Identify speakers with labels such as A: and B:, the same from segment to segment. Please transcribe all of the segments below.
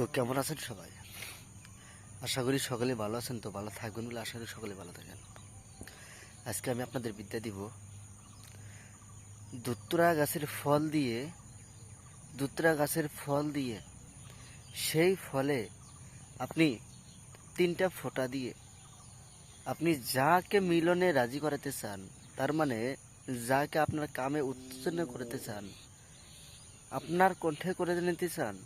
A: তো কেমন আছেন সবাই? আশা করি সকলে ভালো আছেন, তো ভালো থাকবেন বলে আশা করি সকলে ভালো থাকেন। আজকে আমি আপনাদের বিদ্যা দিব দুত্তরা গাছের ফল দিয়ে দুত্তরা গাছের ফল দিয়ে, সেই ফলে আপনি তিনটা ফোঁটা দিয়ে, আপনি যাকে মিলনে রাজি করাতে চান, তার মানে যাকে আপনার কামে উত্তেজনা করতে চান, আপনার কণ্ঠে করে নিতে চান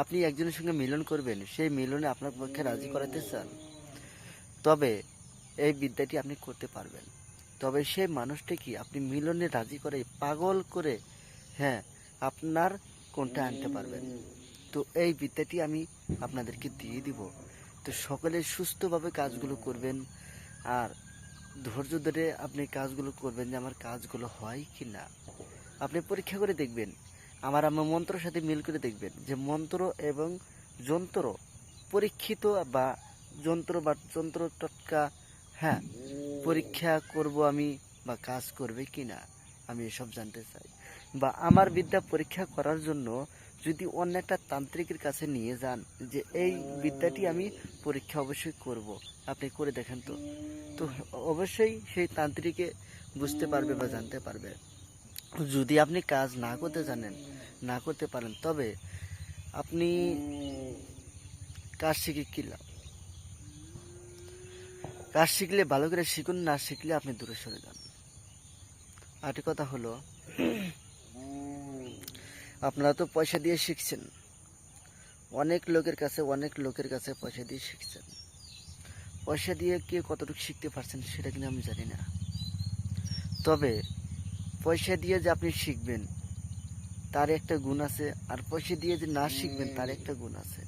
A: আপনি একজনের সঙ্গে মিলন করবেন, সেই মিলনে আপনার পক্ষে রাজি করাতে চান। তবে এই বিদ্যাটি আপনি করতে পারবেন। তবে সেই মানুষটি কি আপনি মিলনে রাজি করে, পাগল করে হ্যাঁ আপনার কোনটা আনতে পারবেন? তো এই বিদ্যাটি আমি আপনাদেরকে দিয়ে দিব। তো সকলে সুস্থভাবে কাজগুলো করবেন, আর ধৈর্য ধরে আপনি কাজগুলো করবেন যে আমার কাজগুলো হয় কি না আপনি পরীক্ষা করে দেখবেন আমার আমার মন্ত্রের সাথে মিল করে দেখবেন যে মন্ত্র এবং যন্ত্র পরীক্ষিত বা যন্ত্র বা যন্ত্র টটকা হ্যাঁ পরীক্ষা করব আমি বা কাজ করবে কি না আমি এসব জানতে চাই। বা আমার বিদ্যা পরীক্ষা করার জন্য যদি অন্য একটা তান্ত্রিকের কাছে নিয়ে যান যে এই বিদ্যাটি আমি পরীক্ষা অবশ্যই করব, আপনি করে দেখেন তো। তো অবশ্যই সেই তান্ত্রিকে বুঝতে পারবে বা জানতে পারবে। যদি আপনি কাজ না করতে জানেন, না করতে পারেন, তবে আপনি কাজ শিখে কি লাভ? কাজ শিখলে, ভালো করে শিখুন, না শিখলে আপনি দূরে সরে যান। আরেকটি কথা হলো, আপনারা তো পয়সা দিয়ে শিখছেন। অনেক লোকের কাছে, অনেক লোকের কাছে পয়সা দিয়ে শিখছেন। পয়সা দিয়ে কে কতটুকু শিখতে পারছেন, সেটা কিন্তু আমি জানি না। তবে পয়সা দিয়ে যে আপনি শিখবেন, তার একটা গুণ আছে। আর পয়সা দিয়ে যে না শিখবেন, তার একটা গুণ আছে।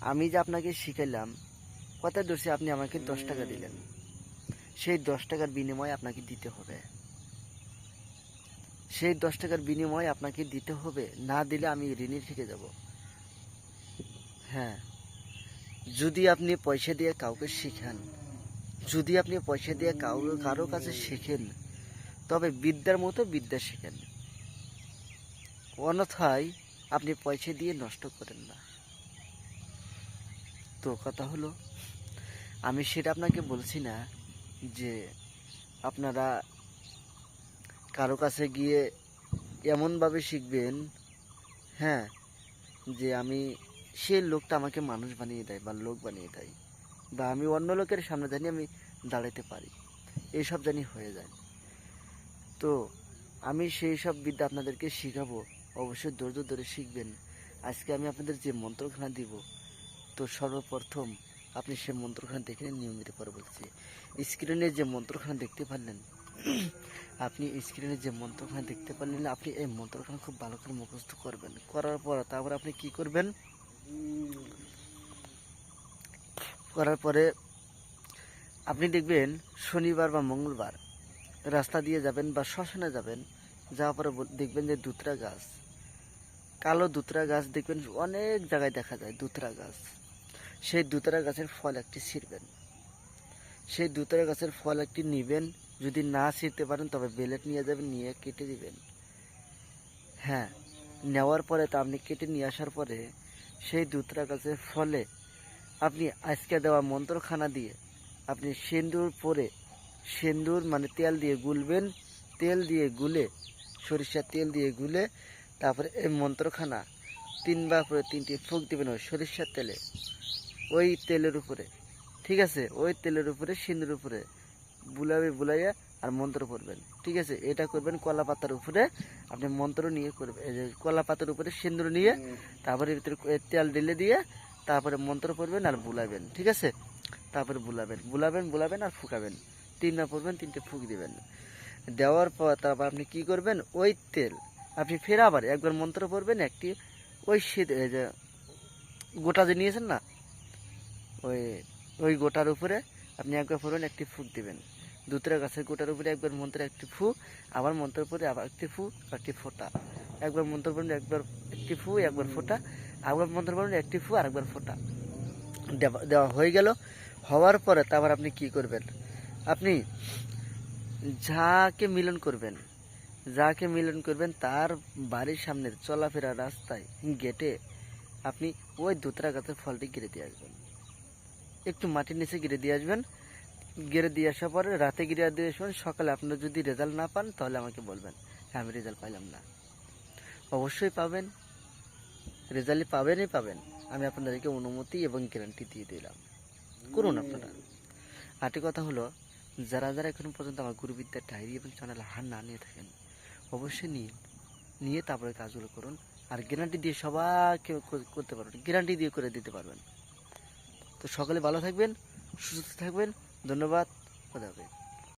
A: আমি যে আপনাকে শিখাইলাম, কথা ধরছি, আপনি আমাকে দশ টাকা দিলেন। সেই দশ টাকার বিনিময়ে আপনাকে দিতে হবে। সেই দশ টাকার বিনিময়ে আপনাকে দিতে হবে। না দিলে আমি ঋণী থেকে যাব। হ্যাঁ। যদি আপনি পয়সা দিয়ে কাউকে শিখান, যদি আপনি পয়সা দিয়ে কাউ, কারও কাছে শেখেন তবে বিদ্যার মতো বিদ্যা শেখেন। অন্যথায় আপনি পয়সা দিয়ে নষ্ট করেন না। তো কথা হলো, আমি সেটা আপনাকে বলছি না যে আপনারা কারও কাছে গিয়ে এমনভাবে শিখবেন হ্যাঁ যে আমি সে লোকটা আমাকে মানুষ বানিয়ে দেয় বা লোক বানিয়ে দেয় বা আমি অন্য লোকের সামনে জানি আমি দাঁড়াতে পারি। এইসব জানি হয়ে যায়। তো আমি সেই সব বিদ্যা আপনাদেরকে শেখাবো। অবশ্যই ধৈর্য ধরে শিখবেন। আজকে আমি আপনাদের যে মন্ত্রখানা দিব, তো সর্বপ্রথম আপনি সে মন্ত্রখানা দেখে নিয়মিত পরে বলছি। স্ক্রিনে যে মন্ত্রখানা দেখতে পারলেন, আপনি স্ক্রিনে যে মন্ত্রখানা দেখতে পারলেন, আপনি এই মন্ত্রখানা খুব ভালো করে মুখস্থ করবেন। করার পর তারপর আপনি কি করবেন? করার পরে আপনি দেখবেন শনিবার বা মঙ্গলবার রাস্তা দিয়ে যাবেন বা শ্মশানে যাবেন, যাওয়ার পরে দেখবেন যে দুতরা গাছ, কালো দুতরা গাছ দেখবেন অনেক জায়গায় দেখা যায় দুতরা গাছ। সেই দুতরা গাছের ফল একটি ছিঁড়বেন। সেই দুতরা গাছের ফল একটি নিবেন, যদি না ছিঁড়তে পারেন তবে বেলেট নিয়ে যাবেন, নিয়ে কেটে দিবেন। হ্যাঁ নেওয়ার পরে তা আপনি কেটে নিয়ে আসার পরে সেই দুতরা গাছের ফলে আপনি আজকে দেওয়া মন্ত্রখানা দিয়ে আপনি সেন্দুর পরে সেন্দুর মানে তেল দিয়ে গুলবেন, তেল দিয়ে গুলে, সরিষার তেল দিয়ে গুলে, তারপরে এই মন্ত্রখানা, তিনবার করে তিনটি ফুক দিবেন ওই সরিষার তেলে, ওই তেলের উপরে, ঠিক আছে? ওই তেলের উপরে সিঁদুর উপরে বুলাবে, বুলাইয়া আর মন্ত্র পড়বেন, ঠিক আছে? এটা করবেন কলা পাতার উপরে, আপনি মন্ত্র নিয়ে করবেন কলা পাতার উপরে সিঁদুর নিয়ে, তারপরে ভিতরে তেল ঢেলে দিয়ে, তারপরে মন্ত্র পড়বেন আর বুলাবেন, ঠিক আছে? তারপরে বুলাবেন বুলাবেন বুলাবেন আর ফুকাবেন তিনবার পড়বেন, তিনটে ফুক দেবেন। দেওয়ার পর তারপর আপনি কি করবেন? ওই তেল। আপনি ফের আবার একবার মন্ত্র পড়বেন, একটি ওই এই যে গোটা যে নিয়েছেন না, ওই ওই গোটার উপরে আপনি একবার পড়বেন, একটি ফুক দিবেন। দুতরা গাছের গোটার উপরে একবার মন্ত্র, একটি ফু আবার মন্ত্র পরে আবার একটি ফু একটি ফোঁটা। একবার মন্ত্র পড়বেন, একবার একটি ফু একবার ফোঁটা, আবার মন্ত্র পড়বেন, একটি ফু আর একবার ফোঁটা দেওয়া হয়ে গেল। হওয়ার পরে তারপর আপনি কি করবেন? আপনি যাকে মিলন করবেন, যাকে মিলন করবেন তার বাড়ির সামনের চলাফেরা রাস্তায়, গেটে আপনি ওই দোতরা গাছের ফলটি গিরে দিয়ে আসবেন। একটু মাটির নিচে গিরে দিয়ে আসবেন। গিরে দিয়ে আসার পরে রাতে গিরে দিয়ে আসবেন। সকালে আপনার যদি রেজাল্ট না পান, তাহলে আমাকে বলবেন হ্যাঁ আমি রেজাল্ট পাইলাম না। অবশ্যই পাবেন। রেজাল্ট পাবেনই পাবেন। আমি আপনাদেরকে অনুমতি এবং গ্যারান্টি দিয়ে দিলাম। করুন আপনারা। আরেকটি কথা হলো যারা যারা এখন পর্যন্ত আমার গুরুবিদ্যার ডায়েরি এবং চ্যানেল হার না নিয়ে থাকেন, অবশ্যই নিয়ে নিয়ে তারপরে কাজগুলো করুন। আর গ্যারান্টি দিয়ে সবাইকে করতে পারবেন। গ্যারান্টি দিয়ে করে দিতে পারবেন। তো সকলে ভালো থাকবেন, সুস্থ থাকবেন। ধন্যবাদ। খোদা হাফেজ।